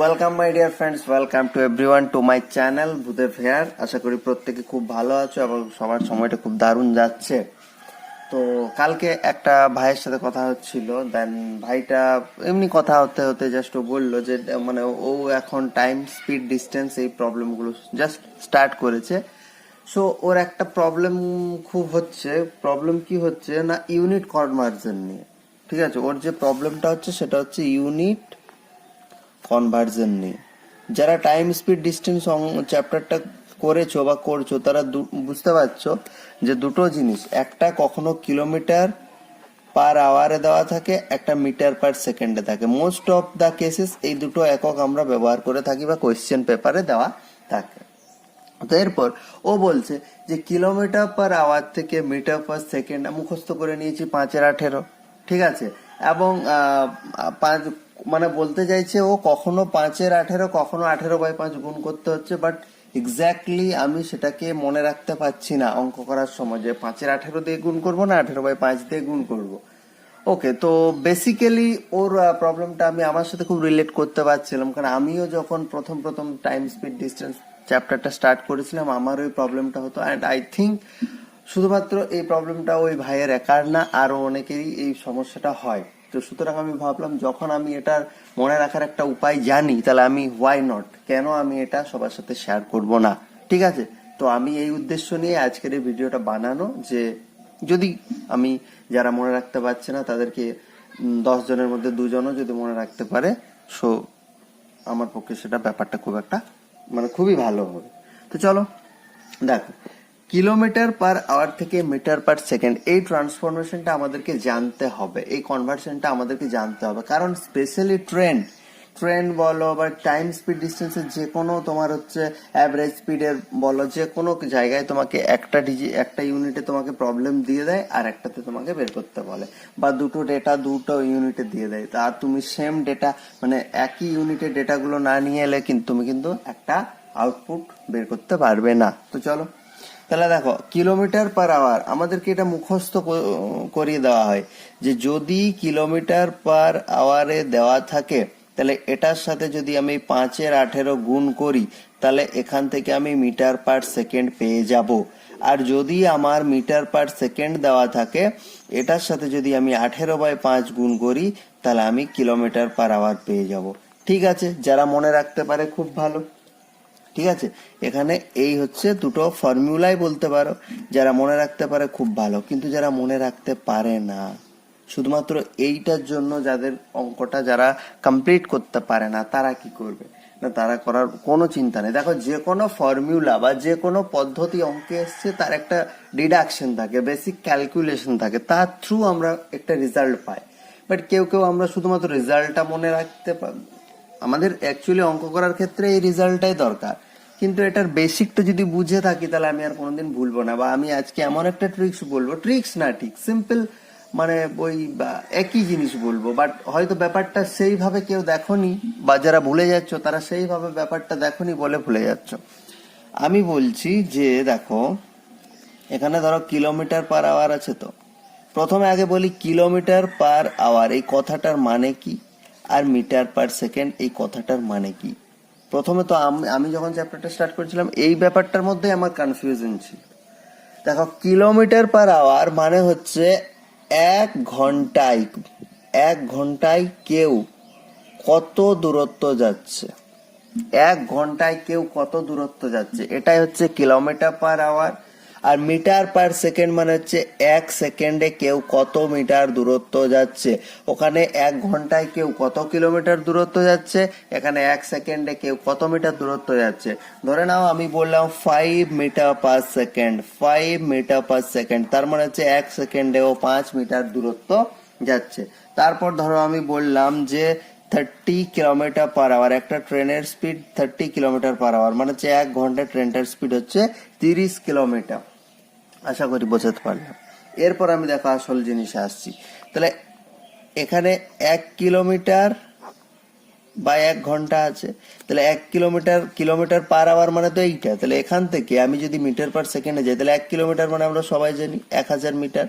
Welcome my dear friends welcome to everyone to my channel ভূতে ফেয়ার আশা করি প্রত্যেকে খুব ভালো আছো এবং সবার সময়টা খুব দারুণ যাচ্ছে। তো কালকে একটা ভাইয়ের সাথে কথা হচ্ছিল দেন ভাইটা এমনি কথা হতে হতে জাস্ট ও বলল যে মানে ও এখন টাইম স্পিড ডিস্টেন্স এই প্রবলেমগুলো জাস্ট স্টার্ট করেছে। সো ওর একটা প্রবলেম খুব হচ্ছে। প্রবলেম কি হচ্ছে না ইউনিট কনভার্জন নিয়ে। ঠিক আছে? ওর যে প্রবলেমটা হচ্ছে, সেটা হচ্ছে ইউনিট কনভার্জন নিয়ে যারা টাইম স্পিড ডিস্টেন্স চ্যাপ্টারটা করেছ বা করছ, তারা বুঝতে পারছ যে দুটো জিনিস। একটা কখনো কিলোমিটার পার আওয়ারে দেওয়া থাকে, একটা মিটার পার সেকেন্ডে থাকে। মোস্ট অফ দ্য কেসেস এই দুটো একক আমরা ব্যবহার করে থাকি বা কোয়েশ্চেন পেপারে দেওয়া থাকে। তো এরপর ও বলছে যে কিলোমিটার পার আওয়ার থেকে মিটার পার সেকেন্ড মুখস্থ করে নিয়েছি পাঁচের আঠেরো। ঠিক আছে? এবং পাঁচ মানে বলতে চাইছে ও কখনো পাঁচের আঠেরো, কখনো আঠেরো বাই পাঁচ গুণ করতে হচ্ছে বাট এক্স্যাক্টলি আমি সেটাকে মনে রাখতে পারছি না অঙ্ক করার সময় যে পাঁচের আঠেরো দিয়ে গুণ করব না আঠেরো বাই পাঁচ দিয়ে গুণ করব। ওকে তো বেসিক্যালি ওর প্রবলেমটা আমি আমার সাথে খুব রিলেট করতে পারছিলাম, কারণ আমিও যখন প্রথম প্রথম টাইম স্পিড ডিস্টেন্স চ্যাপ্টারটা স্টার্ট করেছিলাম, আমার ওই প্রবলেমটা হতো। অ্যান্ড আই থিঙ্ক শুধুমাত্র এই প্রবলেমটা ওই ভাইয়ের একার না আরও অনেকেরই এই সমস্যাটা হয়। তো সুতরাং আমি ভাবলাম, যখন আমি এটার মনে রাখার একটা উপায় জানি, তাহলে আমি হোয়াই নট কেন আমি এটা সবার সাথে শেয়ার করব না? ঠিক আছে? তো আমি এই উদ্দেশ্য নিয়ে আজকের এই ভিডিওটা বানানো যে, যদি আমি যারা মনে রাখতে পারছে না, তাদেরকে দশ জনের মধ্যে দুজনও যদি মনে রাখতে পারে সো আমার পক্ষে সেটা ব্যাপারটা খুব একটা মানে খুবই ভালো হবে। তো চলো, দেখো কিলোমিটার পার আওয়ার থেকে মিটার পার সেকেন্ড এই ট্রান্সফরমেশনটা আমাদেরকে জানতে হবে, এই কনভার্সনটা আমাদেরকে জানতে হবে। কারণ স্পেশালি ট্রেন ট্রেন বলো বা টাইম স্পিড ডিস্টেন্সের যে কোনো তোমার হচ্ছে অ্যাভারেজ স্পিডের বলো যে কোনো জায়গায় তোমাকে একটা ডিজি একটা ইউনিটে তোমাকে প্রবলেম দিয়ে দেয় আর একটাতে তোমাকে বের করতে বলে। বা দুটো ডেটা দুটো ইউনিটে দিয়ে দেয়। তা তুমি সেম ডেটা মানে একই ইউনিটের ডেটাগুলো না নিয়ে এলে কিন্তু তুমি কিন্তু একটা আউটপুট বের করতে পারবে না। তো চলো তাহলে দেখো, কিলোমিটার পার আওয়ার আমাদেরকে এটা মুখস্থ করিয়ে দেওয়া হয় যে যদি কিলোমিটার পার আওয়ারে দেওয়া থাকে, তাহলে এটার সাথে যদি আমি পাঁচের আঠেরো গুণ করি, তাহলে এখান থেকে আমি মিটার পার সেকেন্ড পেয়ে যাব। আর যদি আমার মিটার পার সেকেন্ড দেওয়া থাকে, এটার সাথে যদি আমি আঠেরো বাই পাঁচ গুণ করি, তাহলে আমি কিলোমিটার পার আওয়ার পেয়ে যাব। ঠিক আছে? যারা মনে রাখতে পারে, খুব ভালো। ঠিক আছে? এখানে এই হচ্ছে দুটো ফর্মুলাই বলতে পারো, যারা মনে রাখতে পারে খুব ভালো, কিন্তু যারা মনে রাখতে পারে না। শুধুমাত্র এইটার জন্য যাদের অঙ্কটা যারা কমপ্লিট করতে পারে না, তারা কি করবে? না, তারা করার কোনো চিন্তা নেই। দেখো, যে কোনো ফর্মুলা বা যে কোনো পদ্ধতি অঙ্কে এসছে, তার একটা ডিডাকশন থাকে বেসিক ক্যালকুলেশন থাকে, তার থ্রু আমরা একটা রেজাল্ট পাই। বাট কেউ কেউ আমরা শুধুমাত্র রেজাল্টটা মনে রাখতে আমাদের অ্যাকচুয়ালি অঙ্ক করার ক্ষেত্রে এই রেজাল্টটাই দরকার। কিন্তু এটার বেসিকটা যদি বুঝে থাকি, তাহলে আমি আর কোনোদিন ভুলবো না। বা আমি আজকে এমন একটা ট্রিক্স বলব। ট্রিক্স না ঠিক সিম্পল মানে ওই একই জিনিস বলব। বাট হয়তো ব্যাপারটা সেইভাবে কেউ দেখনি, বা যারা ভুলে যাচ্ছ, তারা সেইভাবে ব্যাপারটা দেখনি বলে ভুলে যাচ্ছ। আমি বলছি যে, দেখো, এখানে ধরো কিলোমিটার পার আওয়ার আছে তো। প্রথমে আগে বলি কিলোমিটার পার আওয়ার এই কথাটার মানে কি? আর মিটার পার সেকেন্ড এই কথাটার মানে কি? প্রথমে তো আমি যখন চ্যাপ্টারটা স্টার্ট করেছিলাম, এই ব্যাপারটার মধ্যে আমার কনফিউশন ছিল। দেখো কিলোমিটার পার আওয়ার মানে হচ্ছে এক ঘন্টায় এক ঘন্টায় কেউ কত দূরত্ব যাচ্ছে? এক ঘন্টায় কেউ কত দূরত্ব যাচ্ছে? এটাই হচ্ছে কিলোমিটার পার আওয়ার আর মিটার পার সেকেন্ড মানে হচ্ছে এক সেকেন্ডে কেউ কত মিটার দূরত্ব যাচ্ছে। ওখানে এক ঘন্টায় কেউ কত কিলোমিটার দূরত্ব যাচ্ছে, এখানে এক সেকেন্ডে কেউ কত মিটার দূরত্ব যাচ্ছে। ধরে নাও আমি বললাম five metre per second five metre per second তার মানে হচ্ছে এক সেকেন্ডে ও পাঁচ মিটার দূরত্ব যাচ্ছে। তারপর ধরো আমি বললাম যে থার্টি কিলোমিটার পার আওয়ার একটা ট্রেনের speed thirty kilometre per hour মানে হচ্ছে এক ঘন্টায় ট্রেনটার স্পিড হচ্ছে তিরিশ কিলোমিটার আশা করি বোঝাতে পারলাম। এরপর আমি দেখো আসল জিনিসে আসছি। তাহলে এখানে এক কিলোমিটার বা এক ঘণ্টা আছে। তাহলে এক কিলোমিটার কিলোমিটার পার আওয়ার মানে তো এইটা। তাহলে এখান থেকে আমি যদি মিটার পার সেকেন্ডে যাই, তাহলে এক কিলোমিটার মানে আমরা সবাই জানি এক হাজার মিটার।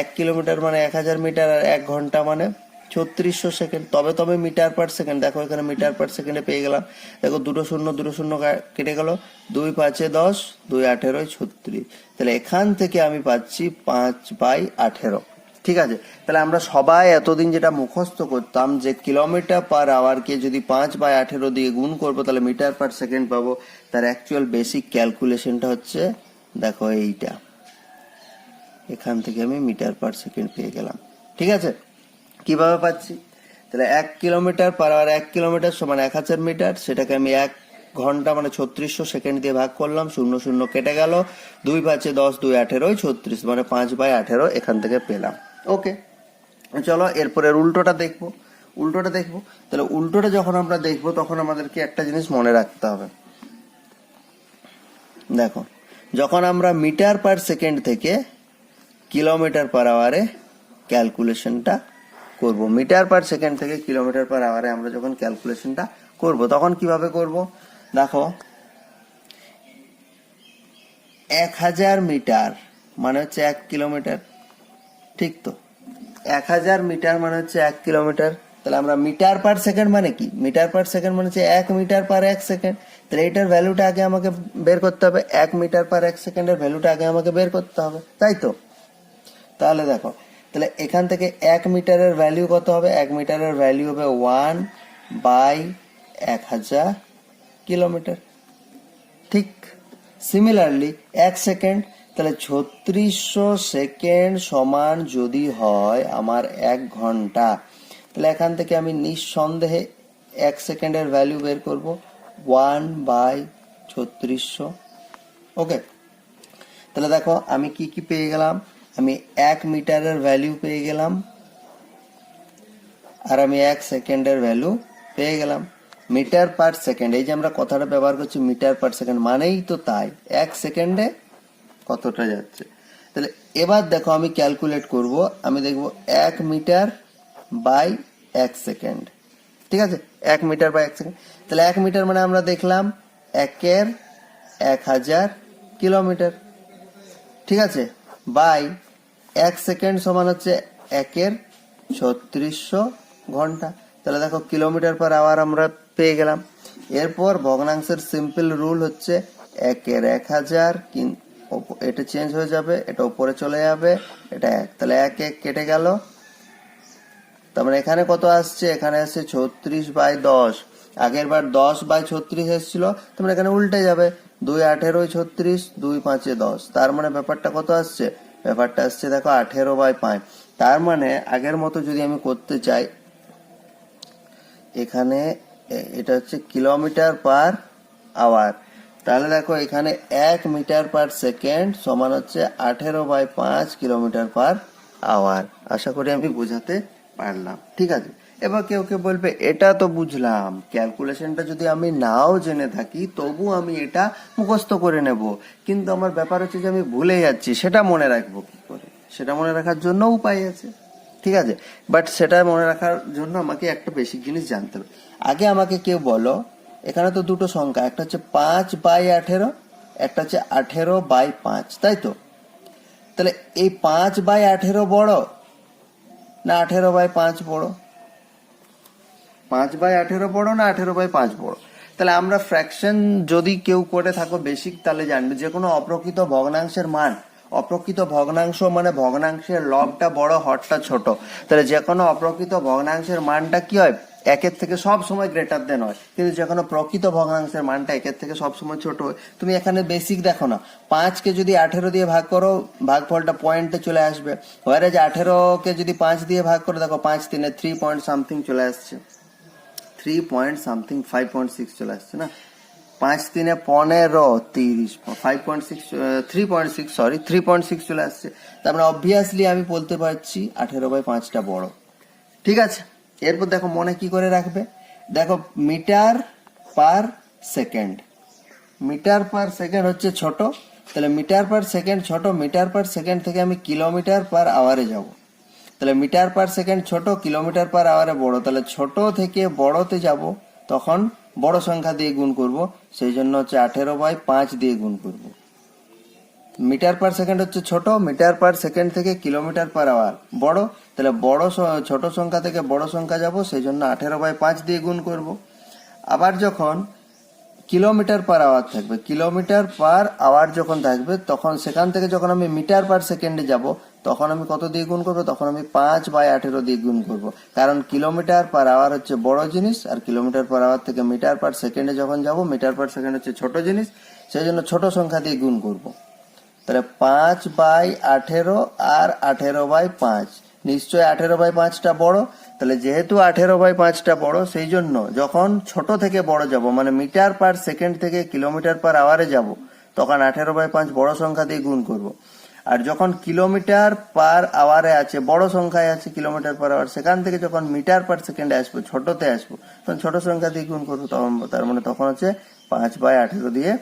এক কিলোমিটার মানে এক হাজার মিটার আর এক ঘণ্টা মানে ছত্রিশশো সেকেন্ড। তবে তবে মিটার পার সেকেন্ড। দেখো এখানে মিটার পার সেকেন্ডে পেয়ে গেলাম। দেখো দুটো শূন্য দুটো শূন্য কেটে গেল। দুই পাঁচে দশ, দুই আঠেরোয় ছত্রিশ। তাহলে এখান থেকে আমি পাচ্ছি পাঁচ বাই আঠেরো। ঠিক আছে? তাহলে আমরা সবাই এতদিন যেটা মুখস্থ করতাম যে কিলোমিটার পার আওয়ারকে যদি পাঁচ বাই আঠেরো দিয়ে গুণ করব, তাহলে মিটার পার সেকেন্ড পাবো। তার অ্যাকচুয়াল বেসিক ক্যালকুলেশনটা হচ্ছে, দেখো এইটা। এখান থেকে আমি মিটার পার সেকেন্ড পেয়ে গেলাম। ঠিক আছে? কীভাবে পাচ্ছি? তাহলে এক কিলোমিটার পার আওয়ার এক কিলোমিটার সমান এক হাজার মিটার, সেটাকে আমি এক ঘণ্টা মানে ছত্রিশশো সেকেন্ড দিয়ে ভাগ করলাম, শূন্য শূন্য কেটে গেল, দুই পাঁচে দশ দুই আঠেরোই ছত্রিশ মানে পাঁচ বাই আঠেরো এখান থেকে পেলাম। ওকে, চলো এরপরের উল্টোটা দেখব উল্টোটা দেখব। তাহলে উল্টোটা যখন আমরা দেখব, তখন আমাদেরকে একটা জিনিস মনে রাখতে হবে। দেখো, যখন আমরা মিটার পার সেকেন্ড থেকে কিলোমিটার পার আওয়ারে ক্যালকুলেশনটা করব। মিটার পার সেকেন্ড থেকে কিলোমিটার পার আওয়ারে আমরা যখন ক্যালকুলেশনটা করব, তখন কীভাবে করব? দেখো, এক হাজার মিটার মানে হচ্ছে এক কিলোমিটার, ঠিক তো? এক হাজার মিটার মানে হচ্ছে এক কিলোমিটার। তাহলে আমরা মিটার পার সেকেন্ড মানে কি? মিটার পার সেকেন্ড মানে হচ্ছে এক মিটার পার এক সেকেন্ড। তাহলে এটার ভ্যালুটা আগে আমাকে বের করতে হবে। এক মিটার পার এক সেকেন্ডের ভ্যালুটা আগে আমাকে বের করতে হবে। তাই তো? তাহলে দেখো তাহলে এখান থেকে এক মিটারের ভ্যালু কত হবে? এক মিটারের ভ্যালু হবে ওয়ান বাই এক হাজার কিলোমিটার ঠিক সিমিলারলি এক সেকেন্ড তাহলে ছত্রিশশো সেকেন্ড সমান যদি হয় আমার এক ঘণ্টা, তাহলে এখান থেকে আমি নিঃসন্দেহে এক সেকেন্ডের ভ্যালু বের করব ওয়ান বাই ছত্রিশশো। ওকে তাহলে দেখো আমি কি কি পেয়ে গেলাম? আমি এক মিটারের ভ্যালু পেয়ে গেলাম আর আমি এক সেকেন্ডের ভ্যালু পেয়ে গেলাম। মিটার পার সেকেন্ড এই যে আমরা কথাটা ব্যবহার করছি মিটার পার সেকেন্ড মানেই তো তাই। এক সেকেন্ডে কতটা যাচ্ছে? তাহলে এবার দেখো আমি ক্যালকুলেট করব, আমি দেখব এক মিটার বাই এক সেকেন্ড ঠিক আছে? এক মিটার বাই এক সেকেন্ড তাহলে এক মিটার মানে আমরা দেখলাম একের এক হাজার কিলোমিটার। ঠিক আছে? বাই এক সেকেন্ড সমান হচ্ছে একের ছত্রিশশো ঘণ্টা। তাহলে দেখো কিলোমিটার পার আওয়ার আমরা পেয়ে গেলাম। এরপর ভগ্নাংশের সিম্পল রুল হচ্ছে একের এক হাজার এটা চেঞ্জ হয়ে যাবে, এটা উপরে চলে যাবে, এটা এক। তাহলে এক এক কেটে গেল। তারপরে এখানে কত আসছে? এখানে আসছে ছত্রিশ বাই দশ। আগের বার দশ বাই ছত্রিশ এসেছিল তোমরা এখানে উল্টে যাবে। দুই আঠেরোই ছত্রিশ, দুই পাঁচে দশ। তার মানে ব্যাপারটা কত আসছে? ব্যাপারটা আসছে, দেখো, আঠেরো বাই পাঁচ। তার মানে আগের মতো যদি আমি করতে চাই, এখানে এটা হচ্ছে কিলোমিটার পার আওয়ার তাহলে দেখো, এখানে এক মিটার পার সেকেন্ড সমান হচ্ছে আঠেরো বাই পাঁচ কিলোমিটার পার আওয়ার আশা করি আমি বোঝাতে পারলাম, ঠিক আছে? এবার কেউ কেউ বলবে, এটা তো বুঝলাম। ক্যালকুলেশনটা যদি আমি নাও জেনে থাকি, তবু আমি এটা মুখস্থ করে নেব। কিন্তু আমার ব্যাপার হচ্ছে যে আমি ভুলে যাচ্ছি, সেটা মনে রাখব কি করে? সেটা মনে রাখার জন্য উপায় আছে। ঠিক আছে? বাট সেটা মনে রাখার জন্য আমাকে একটা বেসিক জিনিস জানতে হবে। আগে আমাকে কেউ বলো, এখানে তো দুটো সংখ্যা, একটা হচ্ছে পাঁচ বাই আঠেরো, একটা হচ্ছে আঠেরো বাই পাঁচ, তাই তো? তাহলে এই পাঁচ বাই আঠেরো বড় না আঠেরো বাই পাঁচ বড়? পাঁচ বাই আঠেরো বড় না আঠেরো বাই পাঁচ বড় তাহলে আমরা ফ্র্যাকশন যদি কেউ করে থাকো বেসিক তাহলে জানবে যে কোনো অপ্রকৃত ভগ্নাংশের মান, অপ্রকৃত ভগ্নাংশ মানে ভগ্নাংশের লবটা বড়, হরটা ছোট। তাহলে যে কোনো অপ্রকৃত ভগ্নাংশের মানটা কি হয়? একের থেকে সব সময় গ্রেটার দেন হয়। কিন্তু যে কোনো প্রকৃত ভগ্নাংশের মানটা একের থেকে সব সময় ছোট হয়। তুমি এখানে বেসিক দেখো না। পাঁচকে যদি আঠেরো দিয়ে ভাগ করো, ভাগফলটা পয়েন্টে চলে আসবে। ওয়ারে যে আঠেরোকে যদি পাঁচ দিয়ে ভাগ করো, দেখো পাঁচ তিনে থ্রি পয়েন্ট সামথিং চলে আসছে। Three point something five point six চলে আসছে, না? পাঁচ তিনে পনেরো, তিরিশ five point six three point six sorry three point six চলে আসছে। তার মানে অবভিয়াসলি আমি বলতে পারছি আঠেরো বাই পাঁচটা বড়। ঠিক আছে? এরপর দেখো মনে কি করে রাখবে? দেখো, metre per second. Metre per second হচ্ছে ছোট। তাহলে মিটার পার সেকেন্ড ছোট, মিটার পার সেকেন্ড থেকে আমি কিলোমিটার পার আওয়ারে যাব। তাহলে মিটার পার সেকেন্ড ছোট, কিলোমিটার পার আওয়ারে বড়। তাহলে ছোট থেকে বড়তে যাব, তখন বড় সংখ্যা দিয়ে গুণ করব, সেই জন্য হচ্ছে আঠেরো বাই পাঁচ দিয়ে গুণ করব। মিটার পার সেকেন্ড হচ্ছে ছোট, মিটার পার সেকেন্ড থেকে কিলোমিটার পার আওয়ার বড়। তাহলে বড় ছোট সংখ্যা থেকে বড় সংখ্যা যাব, সেই জন্য আঠেরো বাই পাঁচ দিয়ে গুণ করব। আবার যখন কিলোমিটার পার আওয়ার থাকবে, কিলোমিটার পার আওয়ার যখন থাকবে, তখন সেখান থেকে যখন আমি মিটার পার সেকেন্ডে যাব তখন আমি কত দিয়ে গুণ করব? তখন আমি পাঁচ বাই আঠেরো দিয়ে গুণ করব। কারণ কিলোমিটার পার আওয়ার হচ্ছে বড় জিনিস, আর কিলোমিটার পার আওয়ার থেকে মিটার পার সেকেন্ডে যখন যাব মিটার পার সেকেন্ড হচ্ছে ছোট জিনিস সেই জন্য ছোট সংখ্যা দিয়ে গুণ করব। তাহলে পাঁচ বাই আঠেরো আর আঠেরো বাই পাঁচ। নিশ্চয়ই আঠেরো বাই পাঁচটা বড়। তাহলে যেহেতু আঠেরো বাই পাঁচটা বড়, সেই জন্য যখন ছোট থেকে বড় যাব মানে মিটার পার সেকেন্ড থেকে কিলোমিটার পার আওয়ারে যাব, তখন আঠেরো বাই পাঁচ বড় সংখ্যা দিয়ে গুণ করব। আর যখন কিলোমিটার পার আওয়ারে আছে, বড় সংখ্যায় আছে কিলোমিটার পার আওয়ার, সেখান থেকে যখন মিটার পার সেকেন্ডে আসব, ছোটতে আসব, তখন ছোট সংখ্যা দিয়ে গুণ করব, তখন তার মানে তখন হচ্ছে পাঁচ বাই আঠেরো দিয়ে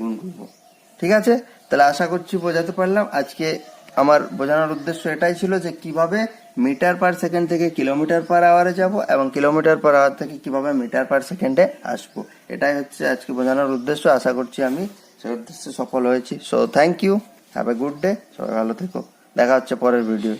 গুণ করব। ঠিক আছে? তাহলে আশা করছি বোঝাতে পারলাম। আজকে আমার বোঝানোর উদ্দেশ্য এটাই ছিল যে কীভাবে মিটার পার সেকেন্ড থেকে কিলোমিটার পার আওয়ারে যাব এবং কিলোমিটার পার আওয়ার থেকে কীভাবে মিটার পার সেকেন্ডে আসব। এটাই হচ্ছে আজকে বোঝানোর উদ্দেশ্য। আশা করছি আমি সেই উদ্দেশ্যে সফল হয়েছি। So thank you have a good day সবাই ভালো থেকো। দেখা হচ্ছে পরের ভিডিও